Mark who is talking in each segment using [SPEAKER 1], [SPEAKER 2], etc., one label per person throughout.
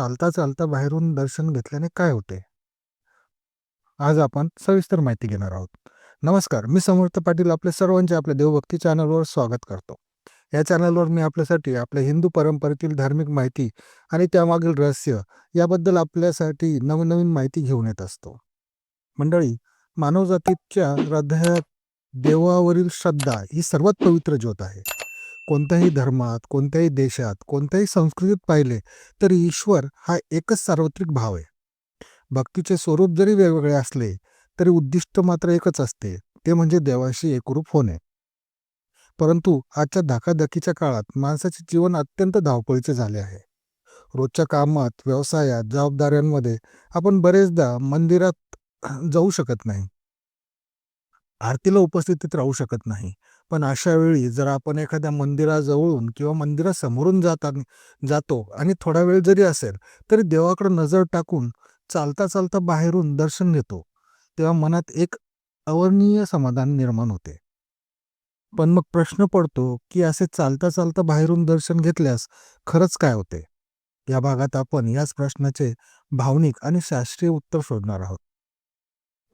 [SPEAKER 1] चालता चालता बाहेरून दर्शन घेतल्याने काय होते? आज आपण सविस्तर माहिती घेणार आहोत. नमस्कार मी समर्थ पाटील आपल्या सर्वांचे आपल्या देवभक्ती चॅनलवर स्वागत करतो. या चॅनलवर मी आपल्यासाठी आपल्या हिंदू परंपरेतील धार्मिक माहिती आणि त्यामागील रहस्य याबद्दल आपल्यासाठी नवनवीन माहिती घेऊन येत असतो. मंडळी मानवजातीच्या हृदयात देवावरील श्रद्धा ही सर्वात पवित्र ज्योत आहे. कोणत्याही धर्मात कोणत्याही देशात कोणत्याही संस्कृतीत पाहिले तरी ईश्वर हा एकच सार्वत्रिक भाव आहे. भक्तीचे स्वरूप जरी वेगवेगळे असले तरी उद्दिष्ट मात्र एकच असते ते म्हणजे देवाशी एकरूप होणे. परंतु आजच्या धकाधकीच्या काळात माणसाचे जीवन अत्यंत धावपळीचे झाले आहे. रोजच्या कामात व्यवसायात जबाबदाऱ्यांमध्ये आपण बरेचदा मंदिरात जाऊ शकत नाही. आरतीला उपस्थितीत राहू शकत नाही. पण अशा वेळी जर आपण एखाद्या मंदिराजवळून किंवा मंदिरासमोरून जाता जातो आणि थोडा वेळ जरी असेल तरी देवाकडे नजर टाकून चालता चालता बाहेरून दर्शन घेतो. तेव्हा मनात एक अवर्णीय समाधान निर्माण होते. पण मग प्रश्न पडतो की असे चालता चालता बाहेरून दर्शन घेतल्यास खरंच काय होते? या भागात आपण याच प्रश्नाचे भावनिक आणि शास्त्रीय उत्तर शोधणार आहोत.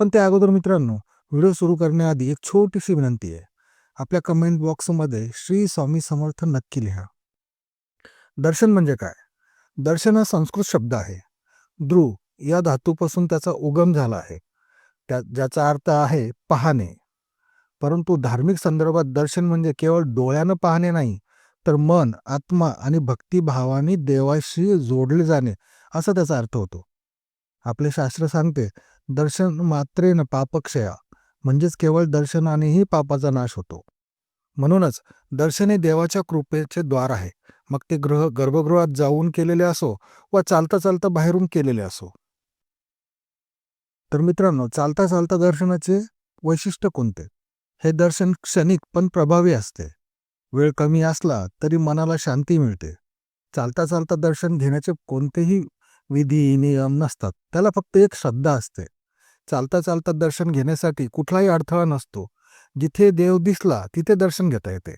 [SPEAKER 1] पण त्या अगोदर मित्रांनो व्हिडिओ सुरू करण्याआधी एक छोटीशी विनंती आहे. आपल्या कमेंट बॉक्समध्ये श्री स्वामी समर्थ नक्की लिहा. दर्शन म्हणजे काय? दर्शन हा संस्कृत शब्द आहे. ध्रुव या धातूपासून त्याचा उगम झाला आहे. त्या ज्याचा अर्थ आहे पाहणे. परंतु धार्मिक संदर्भात दर्शन म्हणजे केवळ डोळ्यानं पाहणे नाही तर मन आत्मा आणि भक्तिभावाने देवाशी जोडले जाणे असा त्याचा अर्थ होतो. आपले शास्त्र सांगते दर्शन मात्रेन पापक्षया म्हणजेच केवळ दर्शनानेही पापाचा नाश होतो. म्हणूनच दर्शन हे देवाच्या कृपेचे द्वार आहे. मग ते ग्रह गर्भगृहात जाऊन केलेले असो वा चालता चालता बाहेरून केलेले असो. तर मित्रांनो चालता चालता दर्शनाचे वैशिष्ट्य कोणते? हे दर्शन क्षणिक पण प्रभावी असते. वेळ कमी असला तरी मनाला शांती मिळते. चालता चालता दर्शन घेण्याचे कोणतेही विधी नियम नसतात. त्याला फक्त एक श्रद्धा असते. चालता चालता दर्शन घेण्यासाठी कुठलाही अडथळा नसतो. जिथे देव दिसला तिथे दर्शन घेता येते.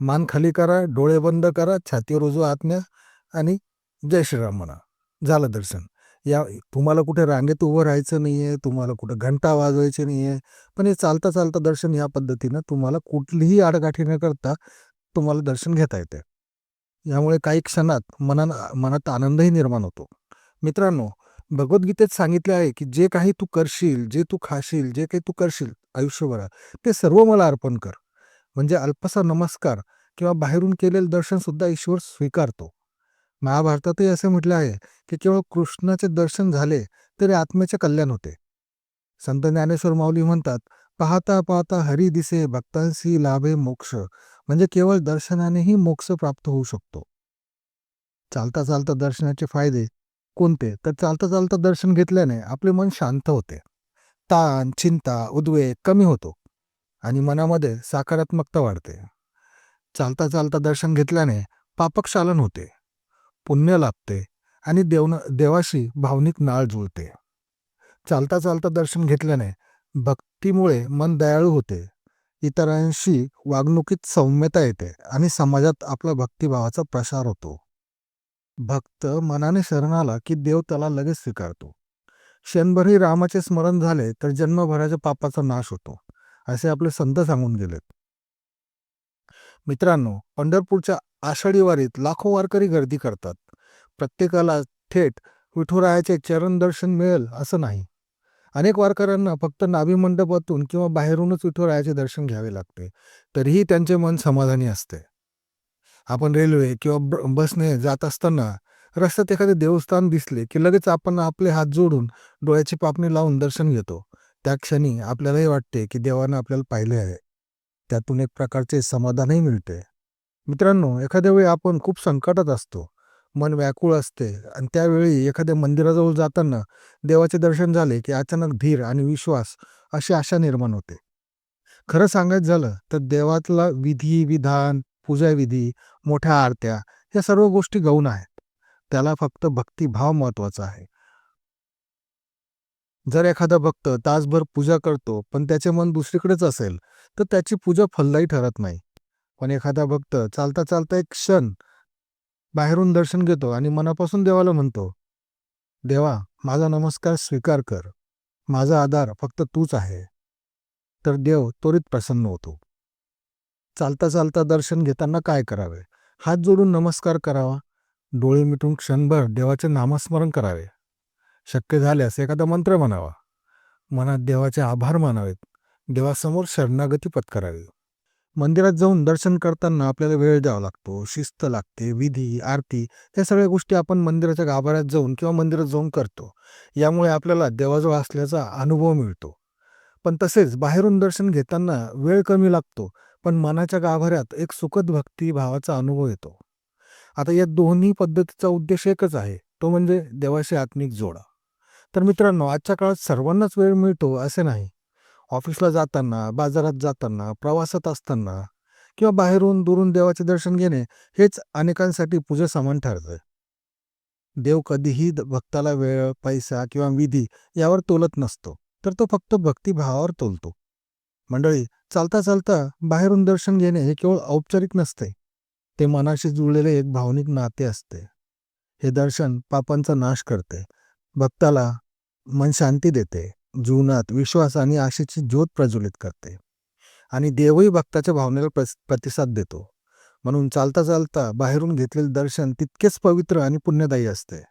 [SPEAKER 1] मान खाली करा डोळे बंद करा छाती रोजू आज्ञा आणि जय श्रीराम म्हणा झालं दर्शन. या तुम्हाला कुठे रांगेत उभं राहायचं नाही आहे तुम्हाला कुठं घंटा वाजवायची नाही आहे पण हे चालता चालता दर्शन या पद्धतीनं तुम्हाला कुठलीही आडगाठी न करता तुम्हाला दर्शन घेता येते. यामुळे काही क्षणात मना मनात आनंदही निर्माण होतो. मित्रांनो भगवद्गीतेत सांगितले आहे की जे काही तू करशील जे तू खाशील जे काही तू करशील आयुष्यभरात ते सर्व मला अर्पण कर. म्हणजे अल्पसा नमस्कार किंवा बाहेरून केलेलं दर्शन सुद्धा ईश्वर स्वीकारतो. महाभारतातही असे म्हटले आहे की केवळ कृष्णाचे दर्शन झाले तरी आत्म्याचे कल्याण होते. संत ज्ञानेश्वर माऊली म्हणतात पाहता पाहता हरी दिसे भक्तांशी लाभे मोक्ष. म्हणजे केवळ दर्शनानेही मोक्ष प्राप्त होऊ शकतो. चालता चालता दर्शनाचे फायदे कोणते? तर चालता चालता दर्शन घेतल्याने आपले मन शांत होते. ताण चिंता उद्वेग कमी होतो आणि मनामध्ये सकारात्मकता वाढते. चालता चालता दर्शन घेतल्याने पापक्षालन होते. पुण्य लाभते आणि देवन देवाशी भावनिक नाळ जुळते. चालता चालता दर्शन घेतल्याने भक्तीमुळे मन दयाळू होते. इतरांशी वागणुकीत सौम्यता येते आणि समाजात आपला भक्तिभावाचा प्रसार होतो. भक्त मनाने शरण आला की देव त्याला लगेच स्वीकारतो. क्षणभरही रामाचे स्मरण झाले तर जन्मभराच्या पापाचा नाश होतो असे आपले संत सांगून गेलेत. मित्रांनो पंढरपूरच्या आषाढी वारीत लाखो वारकरी गर्दी करतात. प्रत्येकाला थेट विठुरायाचे चरण दर्शन मिळेल असं नाही. अनेक वारकऱ्यांना फक्त नाभी मंडपातून किंवा बाहेरूनच विठुरायाचे दर्शन घ्यावे लागते तरीही त्यांचे मन समाधानी असते. आपण रेल्वे किंवा बसने जात असताना रस्त्यात एखादे देवस्थान दिसले की लगेच आपण आपले हात जोडून डोळ्याची पापणी लावून दर्शन घेतो. त्या क्षणी आपल्यालाही वाटते की देवानं आपल्याला पाहिले आहे. त्यातून एक प्रकारचे समाधानही मिळते. मित्रांनो एखाद्या वेळी आपण खूप संकटात असतो. मन व्याकुळ असते आणि त्यावेळी एखाद्या मंदिराजवळ जाताना देवाचे दर्शन झाले की अचानक धीर आणि विश्वास अशी आशा निर्माण होते. खरं सांगायचं झालं तर देवातला विधी विधान पूजाविधी मोठ्या आरत्या या सर्व गोष्टी गौण आहेत. त्याला फक्त भक्तिभाव महत्त्वाचा आहे. जर एखादा भक्त तासभर पूजा करतो पण त्याचे मन दुसरीकडेच असेल तर त्याची पूजा फलदायी ठरत नाही. पण एखादा भक्त चालता चालता एक क्षण बाहेरून दर्शन घेतो आणि मनापासून देवाला म्हणतो देवा माझा नमस्कार स्वीकार कर. माझा आधार फक्त तूच आहे. तर देव त्वरित प्रसन्न होतो. चालता चालता दर्शन घेताना काय करावे? हात जोडून नमस्कार करावा. डोळे मिटून क्षणभर देवाचे नामस्मरण करावे. शक्य झाल्यास एखादा मंत्र म्हणावा. मनात देवाचे आभार मानावेत. देवासमोर शरणागती पत्करावी. मंदिरात जाऊन दर्शन करताना आपल्याला वेळ द्यावा लागतो. शिस्त लागते विधी आरती या सगळ्या गोष्टी आपण मंदिराच्या गाभाऱ्यात जाऊन किंवा मंदिरात जाऊन करतो. यामुळे आपल्याला देवाजवळ असल्याचा अनुभव मिळतो. पण तसेच बाहेरून दर्शन घेताना वेळ कमी लागतो. पण मनाच्या गाभाऱ्यात एक सुखद भक्ती भावाचा अनुभव येतो. आता या दोन्ही पद्धतीचा उद्देश एकच आहे तो म्हणजे देवाशी आत्मिक जोडा. तर मित्रांनो आजच्या काळात सर्वांनाच वेळ मिळतो असे नाही. ऑफिसला जाताना बाजारात जाताना प्रवासात असताना किंवा बाहेरून दुरून देवाचे दर्शन घेणे हेच अनेकांसाठी पूजा समान ठरतंय देव कधीही भक्ताला वेळ पैसा किंवा विधी यावर तोलत नसतो तर तो फक्त भक्तिभावावर तोलतो. मंडळी चालता चालता बाहेरून दर्शन घेणे हे केवळ औपचारिक नसते. ते मनाशी जुळलेले एक भावनिक नाते असते. हे दर्शन पापांचा नाश करते. भक्ताला मन शांती देते. जीवनात विश्वास आणि आशेची ज्योत प्रज्वलित करते. आणि देवही भक्ताच्या भावनेला प्रतिसाद देतो. म्हणून चालता चालता बाहेरून घेतलेले दर्शन तितकेच पवित्र आणि पुण्यदायी असते.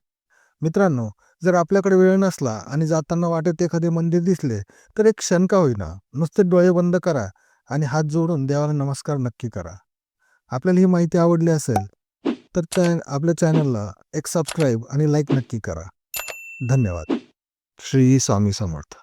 [SPEAKER 1] मित्रांनो जर आपल्याकडे वेळ नसला आणि जाताना वाटेत एखादे मंदिर दिसले तर एक क्षण का होईना नुसते डोळे बंद करा आणि हात जोडून देवाला नमस्कार नक्की करा. आपल्याला ही माहिती आवडली असेल तर चॅ आपल्या चॅनलला एक सबस्क्राईब आणि लाईक नक्की करा. धन्यवाद. श्री स्वामी समर्थ.